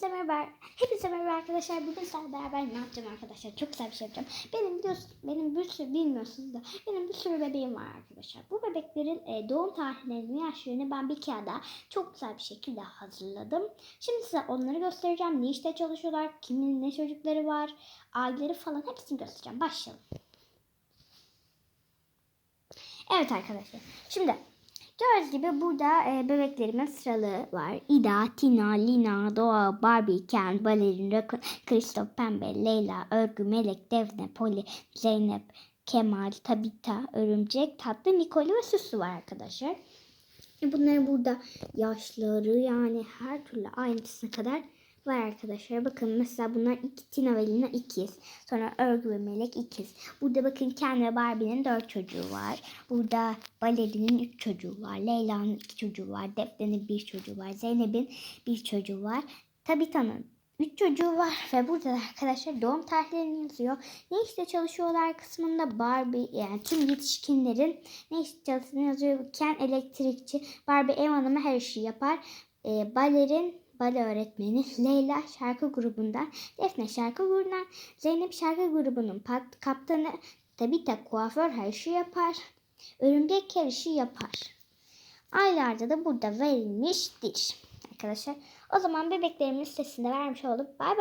Hepinize merhaba. Hepinize merhaba arkadaşlar. Bugün sizlerle beraber ne yapacağım arkadaşlar? Çok güzel bir şey yapacağım. Benim biliyorsun, benim bir sürü bilmiyorsunuz da benim bir sürü bebeğim var arkadaşlar. Bu bebeklerin e, doğum tarihlerini, yaşlarını ben bir kağıda çok güzel bir şekilde hazırladım. Şimdi size onları göstereceğim. Ne işte çalışıyorlar, kimin ne çocukları var, aileleri falan hepsini göstereceğim. Başlayalım. Evet arkadaşlar. Şimdi Gördüğünüz gibi burada e, bebeklerimin sıralığı var. Ida, Tina, Lina, Doğa, Barbie, Ken, Balerin, Rakun, Kristof, Pembe, Leyla, Örgü, Melek, Defne, Poli, Zeynep, Kemal, Tabita, Örümcek, Tatlı, Nikoli ve Süslü var arkadaşlar. E, Bunların burada yaşları yani her türlü ayrıntısına kadar var arkadaşlar. Bakın mesela bunlar iki Tina ve Lina ikiz. Sonra Örgü ve Melek ikiz. Burada bakın Ken ve Barbie'nin dört çocuğu var. Burada Baleri'nin üç çocuğu var. Leyla'nın iki çocuğu var. Defne'nin bir çocuğu var. Zeynep'in bir çocuğu var. Tabita'nın üç çocuğu var. Ve burada da arkadaşlar doğum tarihlerini yazıyor. Ne işte çalışıyorlar kısmında Barbie yani tüm yetişkinlerin ne işte çalıştığını yazıyor. Ken elektrikçi. Barbie ev hanımı her işi yapar. E, balerin bale öğretmeni, Leyla şarkı grubundan, Defne şarkı grubundan, Zeynep şarkı grubunun pat- kaptanı, Tabita kuaför her işi yapar, Örümcek her işi yapar. Aylarda da burada verilmiştir arkadaşlar. O zaman bebeklerimin listesinde vermiş olduk. Bay bay.